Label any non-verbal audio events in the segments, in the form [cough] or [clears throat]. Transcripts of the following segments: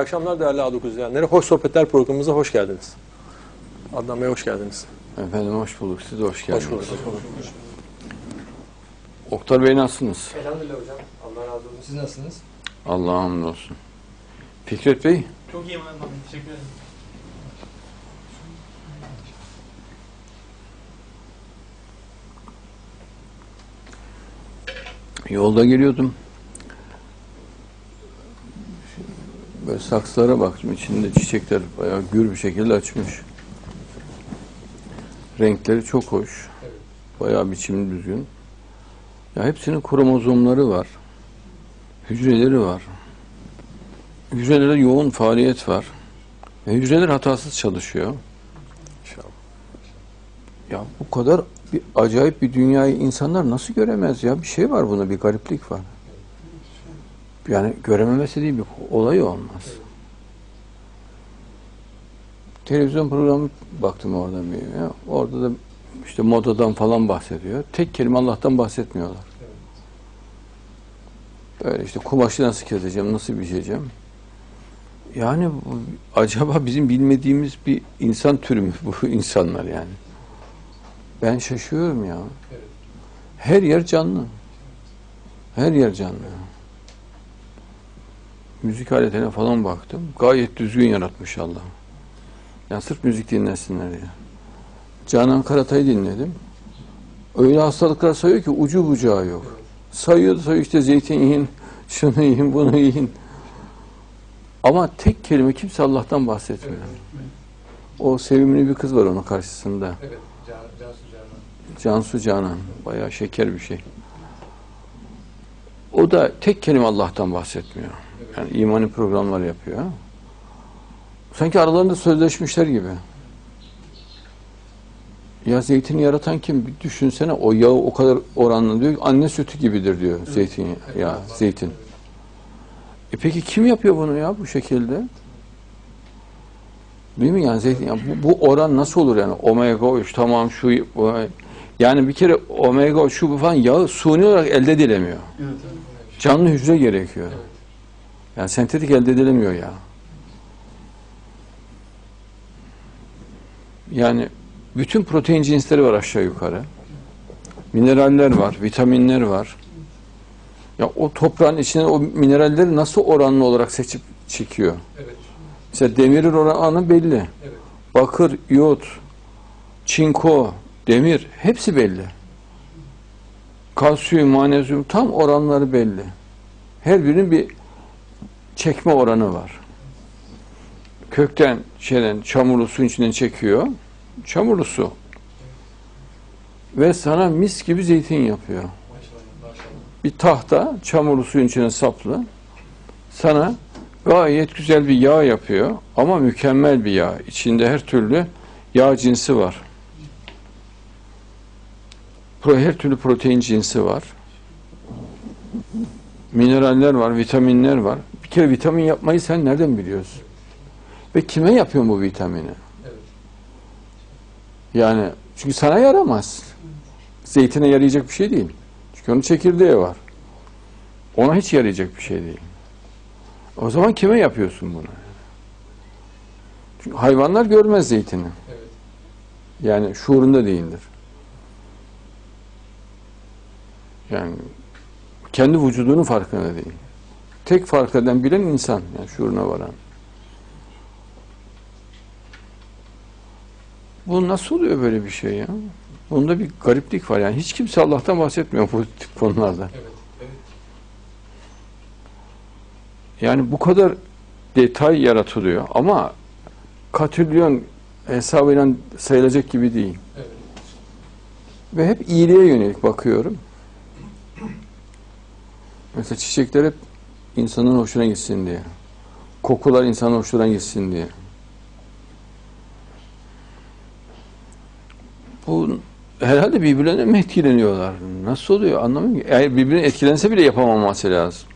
İyi akşamlar değerli A9 izleyenleri. Hoş Sohbetler programımıza hoş geldiniz. Adnan Bey hoş geldiniz. Efendim hoş bulduk. Siz de hoş geldiniz. Hoş bulduk. Oktar Bey nasılsınız? Elhamdülillah hocam. Allah razı olsun. Siz nasılsınız? Allah'a hamdolsun. Fikret Bey, Çok iyiyim Adnan Bey. Teşekkür ederim. yolda geliyordum. Saksılara baktım. İçinde çiçekler bayağı gür bir şekilde açmış. Renkleri çok hoş. Bayağı biçimi düzgün. Ya hepsinin kromozomları var. Hücreleri var. Hücrelerde yoğun faaliyet var. Ve hücreler hatasız çalışıyor. İnşallah. Ya bu kadar bir acayip bir dünyayı insanlar nasıl göremez ya? Bir şey var buna, bir gariplik var. Yani görememesi değil bir olay olmaz. Televizyon programı baktım orada bir ya. Orada da işte modadan falan bahsediyor. Tek kelime Allah'tan bahsetmiyorlar. Böyle işte kumaşı nasıl keseceğim, nasıl biçeceğim. Yani bu, acaba bizim bilmediğimiz bir insan türü mü bu [laughs] insanlar yani? Ben şaşıyorum ya. Her yer canlı. Her yer canlı. Müzik aletine falan baktım. Gayet düzgün yaratmış Allah. Yani sırf müzik dinlesinler diye. Canan Karatay'ı dinledim. Öyle hastalıklar sayıyor ki ucu bucağı yok. Sayıyor da sayıyor işte zeytin yiyin, [laughs] şunu yiyin, bunu yiyin. Ama tek kelime kimse Allah'tan bahsetmiyor. O sevimli bir kız var onun karşısında. Evet. Can, Cansu Canan. Cansu Canan. Bayağı şeker bir şey. O da tek kelime Allah'tan bahsetmiyor. Yani imani programlar yapıyor. Sanki aralarında sözleşmişler gibi. Ya zeytini yaratan kim? Bir düşünsene o yağı o kadar oranlı diyor. Anne sütü gibidir diyor zeytin ya zeytin. E peki kim yapıyor bunu ya bu şekilde? Değil mi yani zeytin? ya bu, bu oran nasıl olur yani? Omega 3 tamam şu yani bir kere omega şu bu falan yağı suni olarak elde edilemiyor. Evet. Canlı hücre gerekiyor. Yani sentetik elde edilemiyor ya. Yani bütün protein cinsleri var aşağı yukarı. Mineraller var, vitaminler var. Ya o toprağın içine o mineralleri nasıl oranlı olarak seçip çekiyor? Evet. Mesela demirin oranı belli. Evet. Bakır, iot, çinko, demir hepsi belli. Kalsiyum, manezyum tam oranları belli. Her birinin bir çekme oranı var. Kökten şeyden çamurlu suyun içinden çekiyor. Çamurlu su. Ve sana mis gibi zeytin yapıyor. Bir tahta çamurlu suyun içine saplı. Sana gayet güzel bir yağ yapıyor ama mükemmel bir yağ. İçinde her türlü yağ cinsi var. Her türlü protein cinsi var. Mineraller var, vitaminler var. Bir kere vitamin yapmayı sen nereden biliyorsun? Ve kime yapıyorsun bu vitamini? Evet. Yani çünkü sana yaramaz. Zeytine yarayacak bir şey değil. Çünkü onun çekirdeği var. Ona hiç yarayacak bir şey değil. O zaman kime yapıyorsun bunu? Çünkü hayvanlar görmez zeytini. Evet. Yani şuurunda değildir. Yani kendi vücudunun farkında değil. Tek fark eden bilen insan. Yani şuuruna varan. Bu nasıl oluyor böyle bir şey ya? Bunda bir gariplik var. Yani hiç kimse Allah'tan bahsetmiyor bu tip konularda. Evet. Evet. Yani bu kadar detay yaratılıyor ama katrilyon hesabıyla sayılacak gibi değil. Evet. Ve hep iyiliğe yönelik bakıyorum. Mesela çiçekler hep insanın hoşuna gitsin diye. Kokular insanın hoşuna gitsin diye. Bu herhalde birbirlerine mi etkileniyorlar? Nasıl oluyor anlamıyorum ki. Eğer birbirine etkilense bile yapamaması lazım.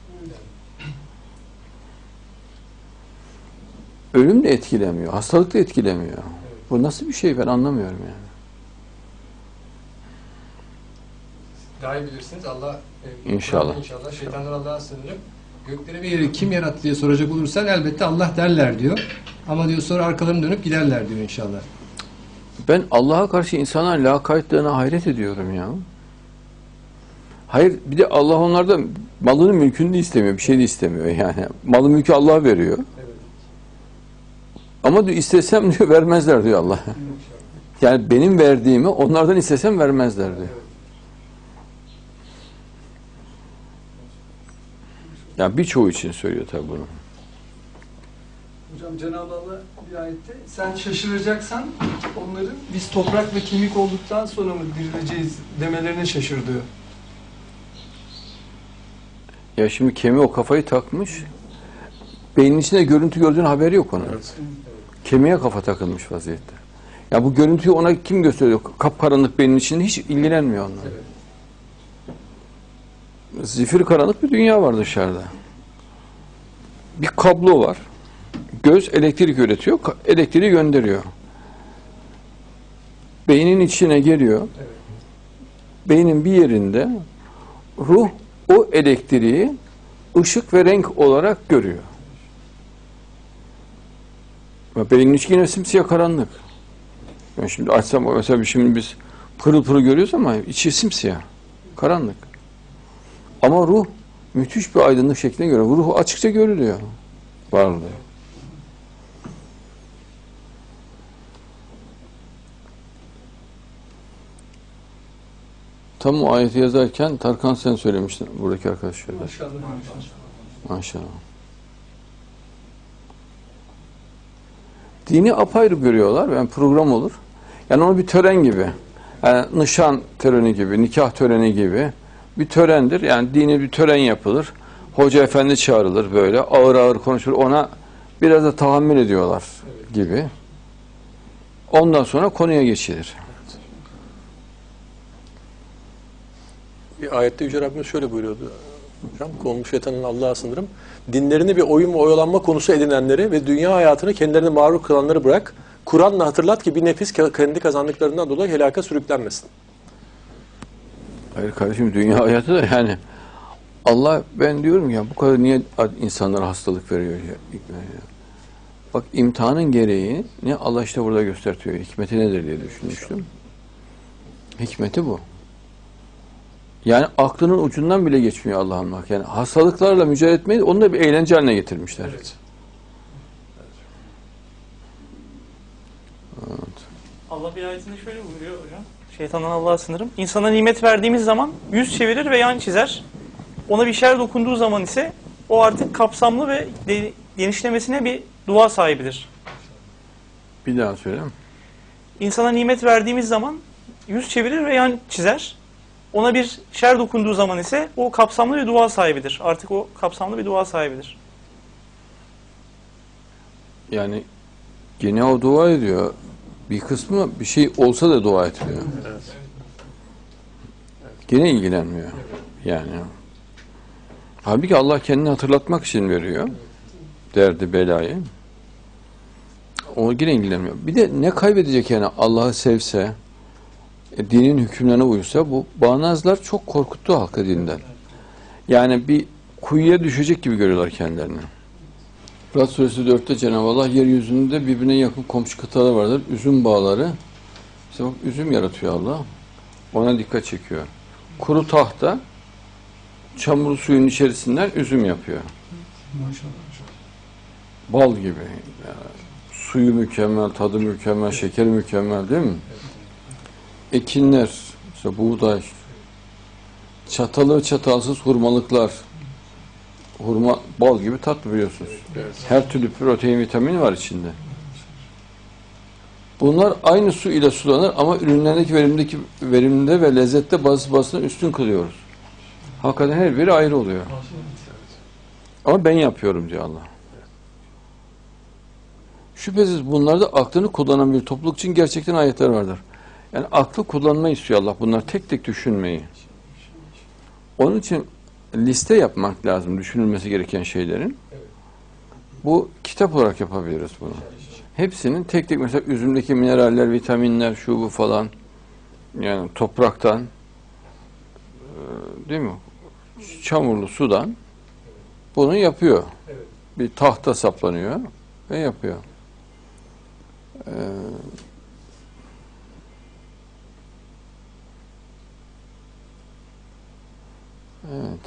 Ölüm de etkilemiyor, hastalık da etkilemiyor. Bu nasıl bir şey ben anlamıyorum yani. Daha iyi bilirsiniz. Allah e, İnşallah. İnşallah. Şeytandan Allah'a sığınırım. Gökleri ve yeri kim yarattı diye soracak olursan elbette Allah derler diyor. Ama diyor sonra arkalarını dönüp giderler diyor inşallah. Ben Allah'a karşı insanların lakaytlığına hayret ediyorum ya. Hayır bir de Allah onlardan malını mülkünü de istemiyor. Bir şey de istemiyor yani. Malı mülkü Allah veriyor. Ama diyor istesem diyor vermezler diyor Allah. Yani benim verdiğimi onlardan istesem vermezler diyor. Yani birçoğu için söylüyor tabii bunu. Hocam Cenab-ı Allah ayette sen şaşıracaksan onların biz toprak ve kemik olduktan sonra mı dirileceğiz demelerine şaşır diyor. Ya şimdi kemi o kafayı takmış. Beynin içinde görüntü gördüğün haberi yok onun. Kemiğe kafa takılmış vaziyette. Ya bu görüntüyü ona kim gösteriyor? Kapkaranlık beynin içinde hiç ilgilenmiyor onunla. Zifir karanlık bir dünya var dışarıda. Bir kablo var. Göz elektrik üretiyor, elektriği gönderiyor. Beynin içine geliyor. Beynin bir yerinde ruh o elektriği ışık ve renk olarak görüyor. Beynin içi yine simsiyah karanlık. Ben şimdi açsam mesela şimdi biz pırıl pırıl görüyoruz ama içi simsiyah, karanlık. Ama ruh müthiş bir aydınlık şekline göre ruh açıkça görülüyor varlığı. Tam o ayeti yazarken Tarkan sen söylemiştin buradaki arkadaşlar. Maşallah. Maşallah. Dini apayrı görüyorlar. Yani program olur. Yani onu bir tören gibi. Yani nişan töreni gibi, nikah töreni gibi bir törendir. Yani dini bir tören yapılır. Hoca efendi çağrılır böyle. Ağır ağır konuşulur. Ona biraz da tahammül ediyorlar gibi. Ondan sonra konuya geçilir. Bir ayette Yüce Rabbimiz şöyle buyuruyordu. Hocam konmuş şeytanın Allah'a sınırım. Dinlerini bir oyun ve oyalanma konusu edinenleri ve dünya hayatını kendilerine mağrur kılanları bırak. Kur'an'la hatırlat ki bir nefis ke- kendi kazandıklarından dolayı helaka sürüklenmesin. Hayır kardeşim dünya hayatı da yani Allah ben diyorum ya bu kadar niye insanlara hastalık veriyor ya. Bak imtihanın gereği ne Allah işte burada göstertiyor. Hikmeti nedir diye düşünmüştüm. Hikmeti bu. Yani aklının ucundan bile geçmiyor Allah'ın bak. Yani hastalıklarla mücadele etmeyi onu da bir eğlence haline getirmişler. Allah bir ayetinde şöyle buyuruyor hocam. Şeytandan Allah'a sınırım. İnsana nimet verdiğimiz zaman yüz çevirir ve yan çizer. Ona bir şer dokunduğu zaman ise o artık kapsamlı ve genişlemesine bir dua sahibidir. Bir daha söyle. İnsana nimet verdiğimiz zaman yüz çevirir ve yan çizer. Ona bir şer dokunduğu zaman ise o kapsamlı bir dua sahibidir. Artık o kapsamlı bir dua sahibidir. Yani gene o dua ediyor. Bir kısmı bir şey olsa da dua etmiyor. Gene ilgilenmiyor. Yani. Halbuki Allah kendini hatırlatmak için veriyor. Derdi, belayı. O yine ilgilenmiyor. Bir de ne kaybedecek yani Allah'ı sevse, e, dinin hükümlerine uysa bu bağnazlar çok korkuttu halkı dinden. Yani bir kuyuya düşecek gibi görüyorlar kendilerini. Rad suresi 4'te Cenab-ı Allah yeryüzünde birbirine yakın komşu kıtalar vardır. Üzüm bağları. İşte bak üzüm yaratıyor Allah. Ona dikkat çekiyor. Kuru tahta çamur suyun içerisinden üzüm yapıyor. Bal gibi. Yani suyu mükemmel, tadı mükemmel, şekeri mükemmel değil mi? Ekinler, işte buğday, çatalı çatalsız hurmalıklar, hurma bal gibi tatlı biliyorsunuz. Her türlü protein, vitamin var içinde. Bunlar aynı su ile sulanır ama ürünlerdeki verimdeki verimde ve lezzette bazı bazısına üstün kılıyoruz. Hakikaten her biri ayrı oluyor. Ama ben yapıyorum diyor Allah. Şüphesiz bunlarda aklını kullanan bir topluluk için gerçekten ayetler vardır. Yani aklı kullanmayı istiyor Allah. Bunlar tek tek düşünmeyi. Onun için liste yapmak lazım düşünülmesi gereken şeylerin. Bu kitap olarak yapabiliriz bunu. Hepsinin tek tek mesela üzümdeki mineraller, vitaminler, şu bu falan yani topraktan e, değil mi? Çamurlu sudan bunu yapıyor. Bir tahta saplanıyor ve yapıyor. Ee, evet.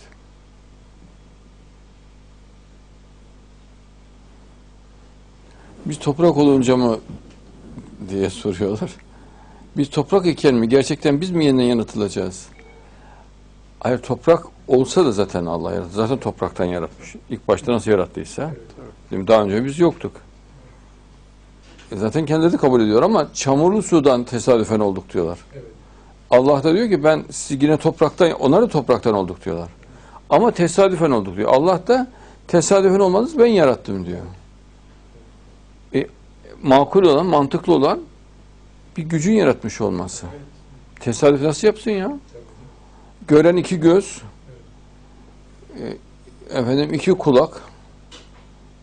Biz toprak olunca mı diye soruyorlar. Biz toprak iken mi? Gerçekten biz mi yeniden yaratılacağız? Hayır toprak olsa da zaten Allah yarattı. Zaten topraktan yaratmış. İlk başta nasıl yarattıysa. Değil mi? Daha önce biz yoktuk. E Zaten kendileri kabul ediyor ama çamurlu sudan tesadüfen olduk diyorlar. Evet. Allah da diyor ki ben siz yine topraktan, onlar da topraktan olduk diyorlar. Ama tesadüfen olduk diyor. Allah da tesadüfen olmadınız ben yarattım diyor. E, makul olan, mantıklı olan bir gücün yaratmış olması. Tesadüf nasıl yapsın ya? Gören iki göz, e, efendim iki kulak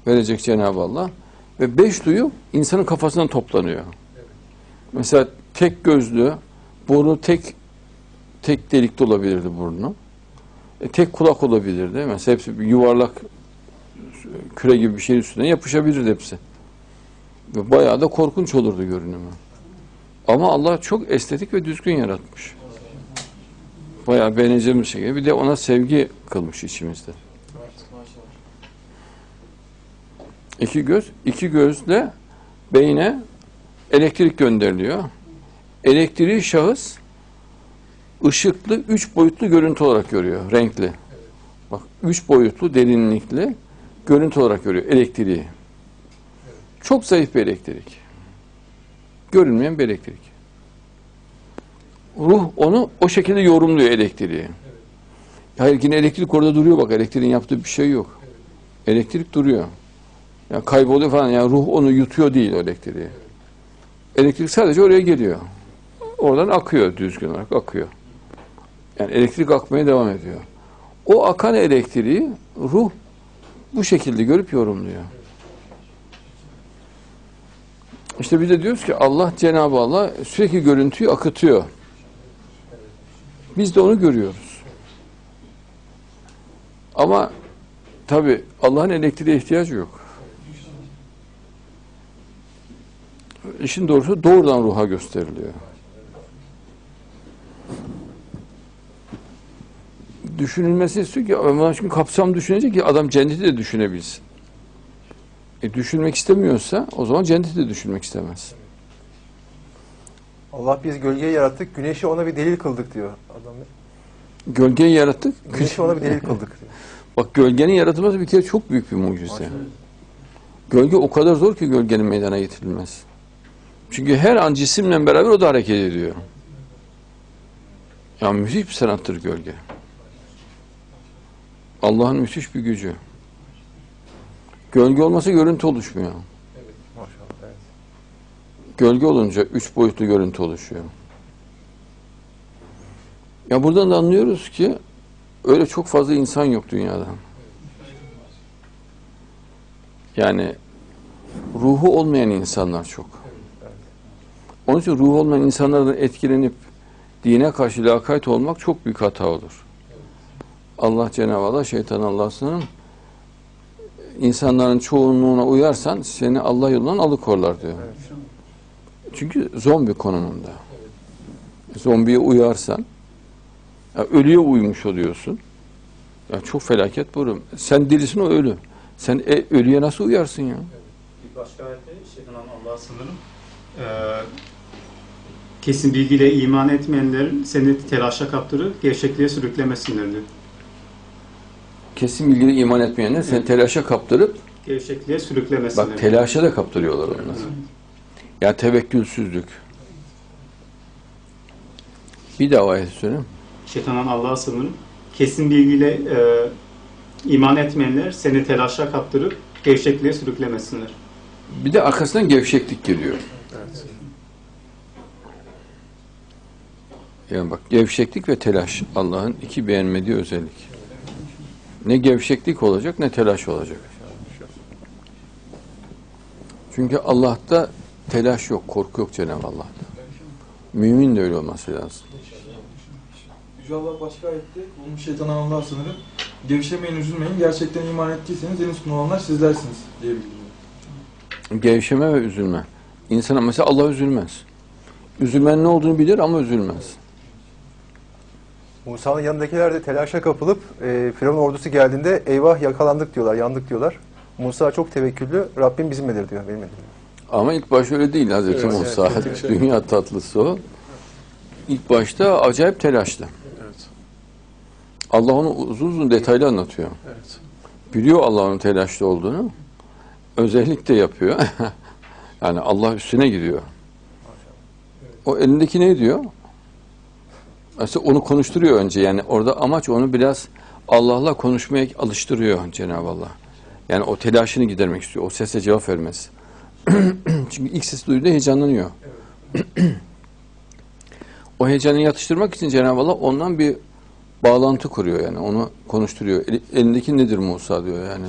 verecek Cenab-ı Allah ve beş duyu insanın kafasından toplanıyor. Mesela tek gözlü, burnu tek tek delikli olabilirdi burnu. E, tek kulak olabilirdi. Mesela hepsi bir yuvarlak küre gibi bir şeyin üstüne yapışabilirdi hepsi. Ve bayağı da korkunç olurdu görünümü. Ama Allah çok estetik ve düzgün yaratmış. Bayağı beğeneceğimiz şey. Bir de ona sevgi kılmış içimizde. İki göz, iki gözle beyne elektrik gönderiliyor. Elektriği şahıs ışıklı, üç boyutlu görüntü olarak görüyor, renkli. Bak, üç boyutlu, derinlikli görüntü olarak görüyor elektriği. Çok zayıf bir elektrik. Görünmeyen bir elektrik. Ruh onu o şekilde yorumluyor elektriği. Hayır yine elektrik orada duruyor bak elektriğin yaptığı bir şey yok. Elektrik duruyor. Yani kayboluyor falan yani ruh onu yutuyor değil o elektriği. Elektrik sadece oraya geliyor. Oradan akıyor düzgün olarak akıyor. Yani elektrik akmaya devam ediyor. O akan elektriği ruh bu şekilde görüp yorumluyor. İşte biz de diyoruz ki Allah Cenab-ı Allah sürekli görüntüyü akıtıyor. Biz de onu görüyoruz. Ama tabi Allah'ın elektriğe ihtiyacı yok. İşin doğrusu doğrudan ruha gösteriliyor. Düşünülmesi istiyor ki ama çünkü kapsam düşünecek ki adam cenneti de düşünebilsin. E düşünmek istemiyorsa o zaman cenneti de düşünmek istemez. Allah biz gölgeyi yarattık, güneşi ona bir delil kıldık diyor adam. Gölgeyi yarattık. Güneşi ona bir delil kıldık diyor. [laughs] Bak gölgenin yaratılması bir kere çok büyük bir mucize. Gölge o kadar zor ki gölgenin meydana getirilmesi. Çünkü her an cisimle beraber o da hareket ediyor. Ya müthiş bir sanattır gölge. Allah'ın müthiş bir gücü. Gölge olmasa görüntü oluşmuyor. Maşallah. Evet. Gölge olunca üç boyutlu görüntü oluşuyor. Ya buradan da anlıyoruz ki öyle çok fazla insan yok dünyada. Yani ruhu olmayan insanlar çok. Onun için ruhu olmayan insanlardan etkilenip dine karşı lakayt olmak çok büyük hata olur. Allah Cenab-ı Allah şeytan Allah'sının insanların çoğunluğuna uyarsan seni Allah yolundan alıkorlar diyor. Çünkü zombi konumunda. Zombiye uyarsan ya ölüye uymuş oluyorsun. Ya çok felaket bu. Sen dirisin o ölü. Sen e, ölüye nasıl uyarsın ya? Bir başka ayette şeytan Allah'a sınırım. Ee, kesin bilgiyle iman etmeyenlerin seni telaşa kaptırıp gevşekliğe sürüklemesinler diyor. Kesin bilgiyle iman etmeyenler seni telaşa kaptırıp Gevşekliğe sürüklemesinler. bak telaşa da kaptırıyorlar onları. Ya tevekkülsüzlük. Bir daha o ayeti söyleyeyim. Şeytandan Allah'a sınırım. Kesin bilgiyle e, iman etmeyenler seni telaşa kaptırıp gevşekliğe sürüklemesinler. Bir de arkasından gevşeklik geliyor. Yani bak gevşeklik ve telaş Allah'ın iki beğenmediği özellik. Ne gevşeklik olacak ne telaş olacak. Çünkü Allah'ta telaş yok, korku yok Cenab-ı Allah'ta. Mümin de öyle olması lazım. Yüce Allah başka ayette bulmuş şeytan Allah'a sınırım. Gevşemeyin, üzülmeyin. Gerçekten iman ettiyseniz en üstün olanlar sizlersiniz diye bildiriyor. Gevşeme ve üzülme. İnsana mesela Allah üzülmez. Üzülmenin ne olduğunu bilir ama üzülmez. Musa'nın yanındakiler de telaşa kapılıp e, Firavun ordusu geldiğinde eyvah yakalandık diyorlar, yandık diyorlar. Musa çok tevekküllü, Rabbim bizimledir diyor, benimle diyor. Ama ilk baş öyle değil Hazreti Evet, Musa. evet, evet. Dünya tatlısı o. İlk başta acayip telaşlı. Evet. Allah onu uzun uzun detaylı anlatıyor. Evet. Biliyor Allah'ın telaşlı olduğunu. Özellikle yapıyor. [laughs] yani Allah üstüne gidiyor. O elindeki ne diyor? Mesela onu konuşturuyor önce. Yani orada amaç onu biraz Allah'la konuşmaya alıştırıyor Cenab-ı Allah. Yani o telaşını gidermek istiyor. O sese cevap vermez. [clears throat] Çünkü ilk ses duyduğunda heyecanlanıyor. [clears throat] o heyecanı yatıştırmak için Cenab-ı Allah ondan bir bağlantı kuruyor yani. Onu konuşturuyor. El- elindeki nedir Musa diyor yani.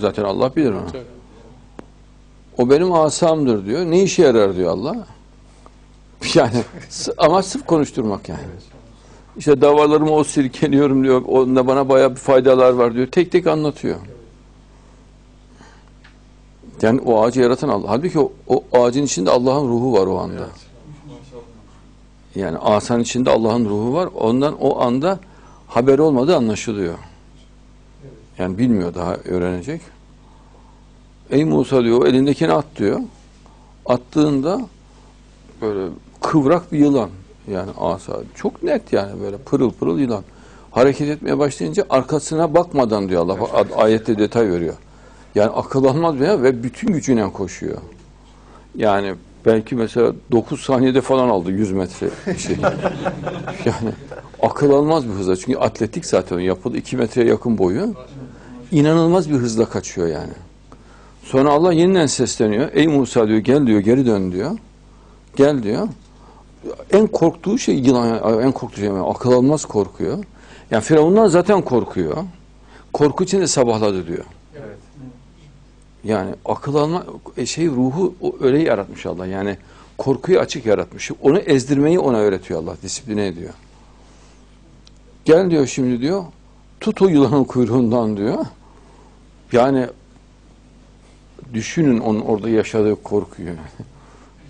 Zaten Allah bilir onu. O benim asamdır diyor. Ne işe yarar diyor Allah. [laughs] Yani ama sırf konuşturmak yani. İşte davalarımı o sirkeliyorum diyor. Onda bana bayağı bir faydalar var diyor. Tek tek anlatıyor. Yani o ağacı yaratan Allah. Halbuki o, o ağacın içinde Allah'ın ruhu var o anda. Yani asanın içinde Allah'ın ruhu var. Ondan o anda haberi olmadığı anlaşılıyor. Yani bilmiyor daha öğrenecek. Ey Musa diyor elindekini at diyor. Attığında böyle kıvrak bir yılan yani asa. Çok net yani böyle pırıl pırıl yılan. Hareket etmeye başlayınca arkasına bakmadan diyor Allah. Bak, Ayette detay veriyor. Yani akıl almaz ya ve bütün gücüyle koşuyor. Yani belki mesela 9 saniyede falan aldı 100 metre şey. [laughs] yani akıl almaz bir hızla. Çünkü atletik zaten yapıldı 2 metreye yakın boyu. İnanılmaz bir hızla kaçıyor yani. Sonra Allah yeniden sesleniyor. Ey Musa diyor gel diyor geri dön diyor. Gel diyor. En korktuğu şey yılan, en korktuğu şey yani akıl almaz korkuyor. Yani Firavundan zaten korkuyor. Korku içinde sabahladı diyor. Evet. Yani akıl alma e, şey ruhu öyle yaratmış Allah. Yani korkuyu açık yaratmış. Onu ezdirmeyi ona öğretiyor Allah. Disipline ediyor. Gel diyor şimdi diyor. Tut o yılanın kuyruğundan diyor. Yani düşünün onun orada yaşadığı korkuyu.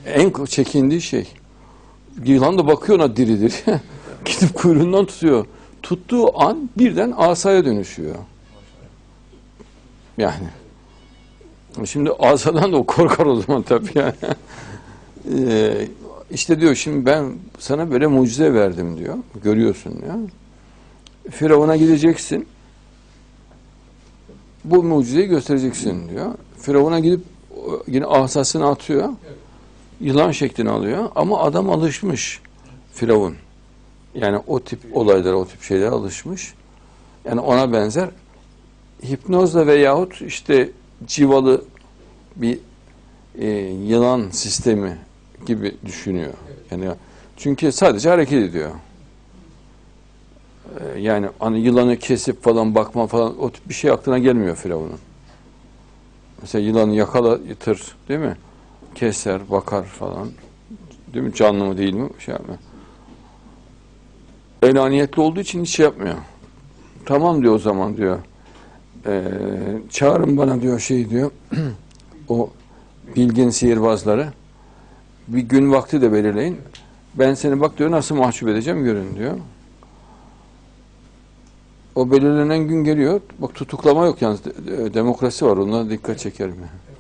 en çekindiği şey. Yılan da bakıyor ona diridir. [laughs] Gidip kuyruğundan tutuyor. Tuttuğu an birden asaya dönüşüyor. Yani. Şimdi asadan da o korkar o zaman tabii yani. [laughs] Ee, işte diyor şimdi ben sana böyle mucize verdim diyor. Görüyorsun diyor. Firavun'a gideceksin. Bu mucizeyi göstereceksin diyor. Firavun'a gidip o- yine asasını atıyor. Yılan şeklini alıyor. Ama adam alışmış. Firavun. Yani o tip olaylara, o tip şeylere alışmış. Yani ona benzer hipnozla veyahut işte civalı bir e, yılan sistemi gibi düşünüyor. Yani çünkü sadece hareket ediyor. E, yani hani yılanı kesip falan bakma falan o tip bir şey aklına gelmiyor Firavun'un. Mesela yılanı yakalatır değil mi? Keser, bakar falan. Değil mi? Canlı mı değil mi? Şey yapmıyor. Elaniyetli olduğu için hiç şey yapmıyor. Tamam diyor o zaman diyor. Ee, çağırın bana diyor şey diyor. [clears throat] o bilgin sihirbazları. Bir gün vakti de belirleyin. Ben seni bak diyor nasıl mahcup edeceğim görün diyor. O belirlenen gün geliyor. Bak tutuklama yok yalnız. De- demokrasi var. Ona dikkat çekerim. Yani.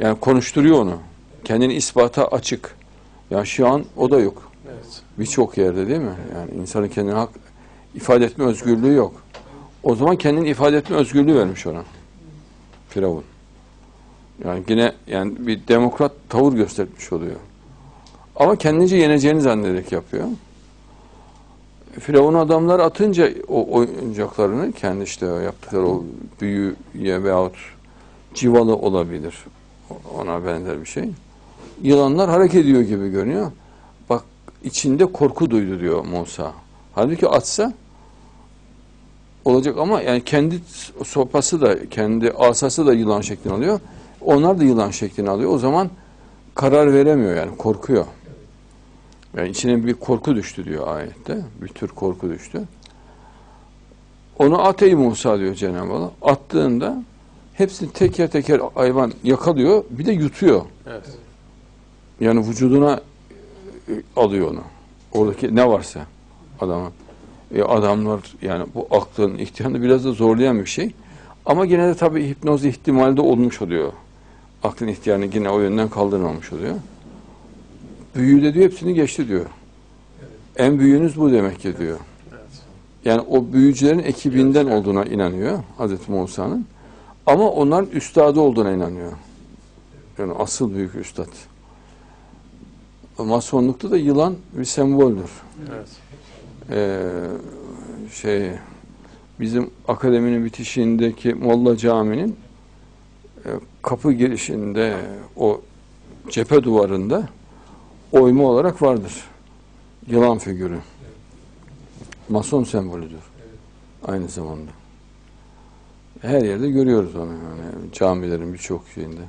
Yani konuşturuyor onu. Kendini ispata açık. Ya şu an o da yok. Evet. Birçok yerde değil mi? Yani insanın kendini hak ifade etme özgürlüğü yok. O zaman kendini ifade etme özgürlüğü vermiş ona. Firavun. Yani yine yani bir demokrat tavır göstermiş oluyor. Ama kendince yeneceğini zannederek yapıyor. Firavun adamlar atınca o oyuncaklarını kendi işte yaptıkları o büyüye veyahut civalı olabilir. Ona benzer bir şey. Yılanlar hareket ediyor gibi görünüyor. Bak içinde korku duydu diyor Musa. Halbuki atsa olacak ama yani kendi sopası da kendi asası da yılan şeklini alıyor. Onlar da yılan şeklini alıyor. O zaman karar veremiyor yani korkuyor. Yani içine bir korku düştü diyor ayette. Bir tür korku düştü. Onu at ey Musa diyor Cenab-ı Allah. Attığında hepsini teker teker hayvan yakalıyor bir de yutuyor. Evet. Yani vücuduna e, alıyor onu. Oradaki ne varsa adamın. E, adamlar yani bu aklın ihtiyarını biraz da zorlayan bir şey. Ama gene de tabii hipnoz ihtimali de olmuş oluyor. Aklın ihtiyarını yine o yönden kaldırmamış oluyor. Büyüğü de diyor hepsini geçti diyor. En büyüğünüz bu demek ki diyor. Yani o büyücülerin ekibinden olduğuna inanıyor Hazreti Musa'nın. Ama onların üstadı olduğuna inanıyor. Yani asıl büyük üstad. Masonlukta da yılan bir semboldür. Evet. Ee, şey bizim akademinin bitişiğindeki Molla Camii'nin e, kapı girişinde o cephe duvarında oyma olarak vardır. Yılan figürü. Mason sembolüdür. Aynı zamanda. Her yerde görüyoruz onu yani camilerin birçok şeyinde.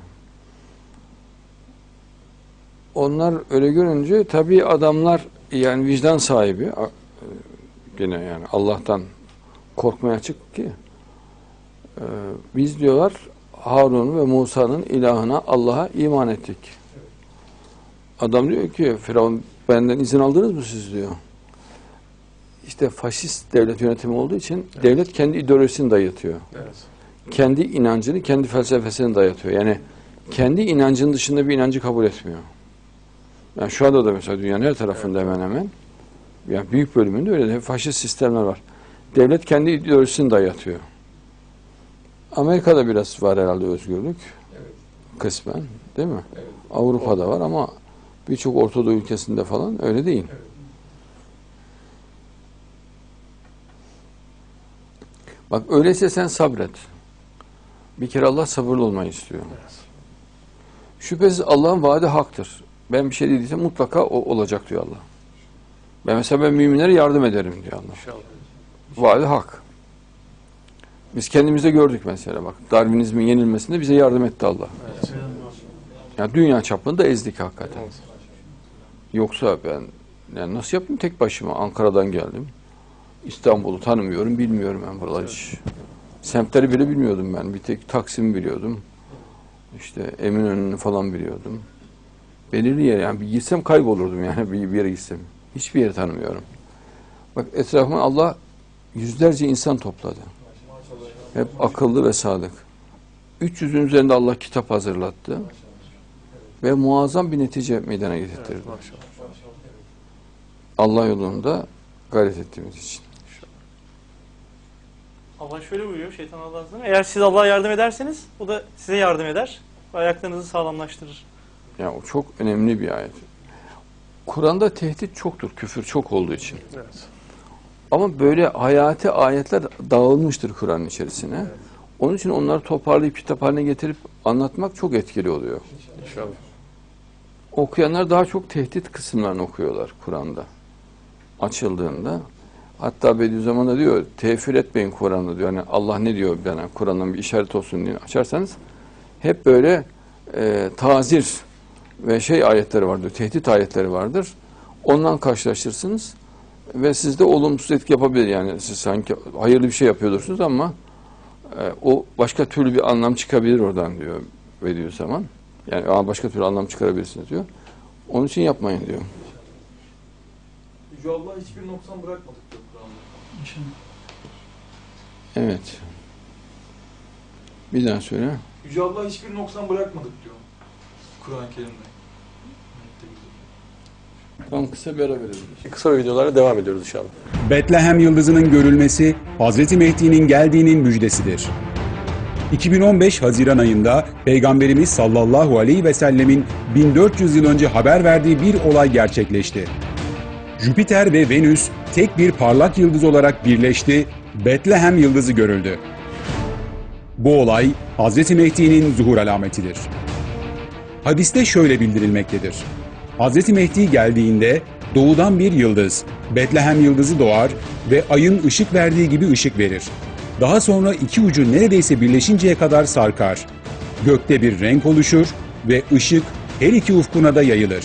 Onlar öyle görünce tabii adamlar yani vicdan sahibi e, gene yani Allah'tan korkmaya açık ki e, biz diyorlar Harun ve Musa'nın ilahına Allah'a iman ettik. Adam diyor ki Firavun benden izin aldınız mı siz diyor. İşte faşist devlet yönetimi olduğu için devlet kendi ideolojisini dayatıyor. Evet. Kendi inancını, kendi felsefesini dayatıyor. Yani kendi inancının dışında bir inancı kabul etmiyor. Yani şu anda da mesela dünyanın her tarafında hemen hemen yani büyük bölümünde öyle de faşist sistemler var. Devlet kendi ideolojisini dayatıyor. Amerika'da biraz var herhalde özgürlük. Kısmen değil mi? Avrupa'da var ama birçok Ortadoğu ülkesinde falan öyle değil. Bak öyleyse sen sabret. Bir kere Allah sabırlı olmayı istiyor. Şüphesiz Allah'ın vaadi haktır. Ben bir şey dediysem mutlaka o olacak diyor Allah. Ben mesela ben müminlere yardım ederim diyor Allah. İnşallah. Vaadi hak. Biz kendimizde gördük mesela bak. Darwinizmin yenilmesinde bize yardım etti Allah. Evet. Yani dünya çapında ezdik hakikaten. Evet. Yoksa ben yani nasıl yapayım tek başıma Ankara'dan geldim. İstanbul'u tanımıyorum, bilmiyorum ben buraları hiç. Semtleri bile bilmiyordum ben. Bir tek Taksim'i biliyordum. İşte Eminönü'nü falan biliyordum. Belirli yer yani bir gitsem kaybolurdum yani [laughs] bir, bir yere gitsem. Hiçbir yeri tanımıyorum. Bak etrafıma Allah yüzlerce insan topladı. Hep akıllı ve sadık. 300'ün üzerinde Allah kitap hazırlattı. Ve muazzam bir netice meydana getirdi. Allah yolunda gayret ettiğimiz için. Allah şöyle buyuruyor şeytan Allah'ın izniyle. Eğer siz Allah'a yardım ederseniz o da size yardım eder ve ayaklarınızı sağlamlaştırır. Yani o çok önemli bir ayet. Kur'an'da tehdit çoktur, küfür çok olduğu için. Evet. Ama böyle hayati ayetler dağılmıştır Kur'an'ın içerisine. Onun için onları toparlayıp kitap haline getirip anlatmak çok etkili oluyor. İnşallah. Okuyanlar daha çok tehdit kısımlarını okuyorlar Kur'an'da. Açıldığında. Hatta Bediüzzaman da diyor, tevfir etmeyin Kur'an'ı diyor. Yani Allah ne diyor bana Kur'an'dan bir işaret olsun diye açarsanız hep böyle e, tazir ve şey ayetleri vardır, tehdit ayetleri vardır. Ondan karşılaşırsınız ve sizde olumsuz etki yapabilir. Yani siz sanki hayırlı bir şey yapıyordursunuz ama e, o başka türlü bir anlam çıkabilir oradan diyor Bediüzzaman. Yani "Aa, başka türlü anlam çıkarabilirsiniz diyor. Onun için yapmayın diyor. Yüce Allah hiçbir noksan bırakmadık diyor. Evet. Bir daha söyle. Yüce Allah hiçbir noksan bırakmadık diyor. Kur'an-ı Kerim'de. Tam kısa bir ara verelim. Kısa videolara devam ediyoruz inşallah. Betlehem yıldızının görülmesi Hazreti Mehdi'nin geldiğinin müjdesidir. 2015 Haziran ayında Peygamberimiz sallallahu aleyhi ve sellemin 1400 yıl önce haber verdiği bir olay gerçekleşti. Jüpiter ve Venüs tek bir parlak yıldız olarak birleşti, Betlehem yıldızı görüldü. Bu olay Hazreti Mehdi'nin zuhur alametidir. Hadiste şöyle bildirilmektedir. Hazreti Mehdi geldiğinde doğudan bir yıldız, Betlehem yıldızı doğar ve ayın ışık verdiği gibi ışık verir. Daha sonra iki ucu neredeyse birleşinceye kadar sarkar. Gökte bir renk oluşur ve ışık her iki ufkuna da yayılır.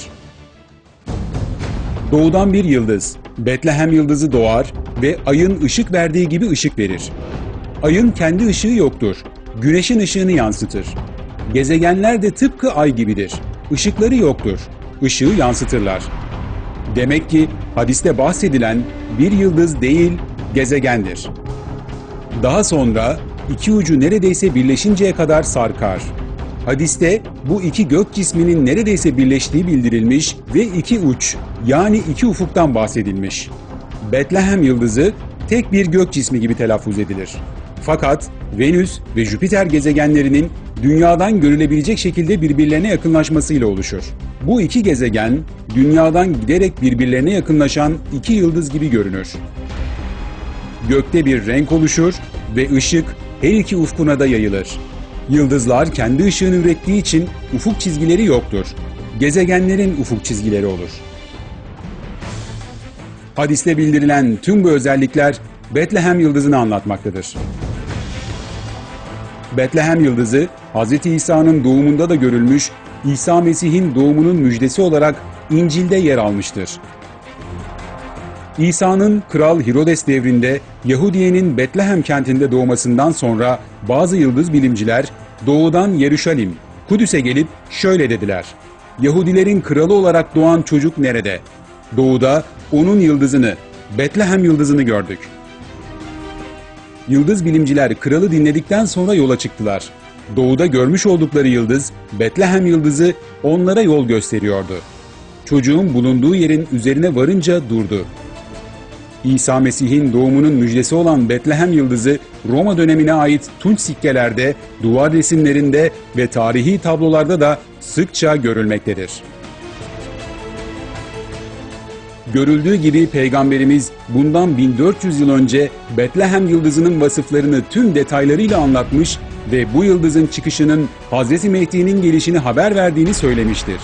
Doğudan bir yıldız, Betlehem yıldızı doğar ve ayın ışık verdiği gibi ışık verir. Ayın kendi ışığı yoktur. Güneşin ışığını yansıtır. Gezegenler de tıpkı ay gibidir. Işıkları yoktur. Işığı yansıtırlar. Demek ki hadiste bahsedilen bir yıldız değil, gezegendir. Daha sonra iki ucu neredeyse birleşinceye kadar sarkar. Hadiste bu iki gök cisminin neredeyse birleştiği bildirilmiş ve iki uç yani iki ufuktan bahsedilmiş. Betlehem yıldızı tek bir gök cismi gibi telaffuz edilir. Fakat Venüs ve Jüpiter gezegenlerinin dünyadan görülebilecek şekilde birbirlerine yakınlaşmasıyla oluşur. Bu iki gezegen dünyadan giderek birbirlerine yakınlaşan iki yıldız gibi görünür. Gökte bir renk oluşur ve ışık her iki ufkuna da yayılır. Yıldızlar kendi ışığını ürettiği için ufuk çizgileri yoktur. Gezegenlerin ufuk çizgileri olur. Hadiste bildirilen tüm bu özellikler Betlehem yıldızını anlatmaktadır. Betlehem yıldızı Hz. İsa'nın doğumunda da görülmüş, İsa Mesih'in doğumunun müjdesi olarak İncil'de yer almıştır. İsa'nın Kral Herodes devrinde Yahudiye'nin Betlehem kentinde doğmasından sonra bazı yıldız bilimciler doğudan Yeruşalim, Kudüs'e gelip şöyle dediler. Yahudilerin kralı olarak doğan çocuk nerede? Doğuda onun yıldızını, Betlehem yıldızını gördük. Yıldız bilimciler kralı dinledikten sonra yola çıktılar. Doğuda görmüş oldukları yıldız, Betlehem yıldızı onlara yol gösteriyordu. Çocuğun bulunduğu yerin üzerine varınca durdu. İsa Mesih'in doğumunun müjdesi olan Betlehem yıldızı Roma dönemine ait tunç sikkelerde, duvar resimlerinde ve tarihi tablolarda da sıkça görülmektedir. Görüldüğü gibi Peygamberimiz bundan 1400 yıl önce Betlehem yıldızının vasıflarını tüm detaylarıyla anlatmış ve bu yıldızın çıkışının Hz. Mehdi'nin gelişini haber verdiğini söylemiştir.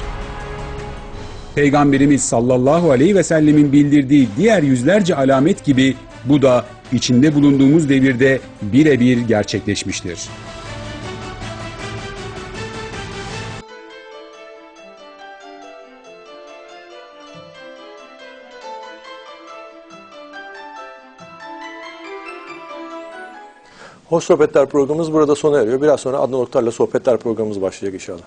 Peygamberimiz sallallahu aleyhi ve sellemin bildirdiği diğer yüzlerce alamet gibi bu da içinde bulunduğumuz devirde birebir gerçekleşmiştir. Hoş Sohbetler programımız burada sona eriyor. Biraz sonra Adnan Oktar'la Sohbetler programımız başlayacak inşallah.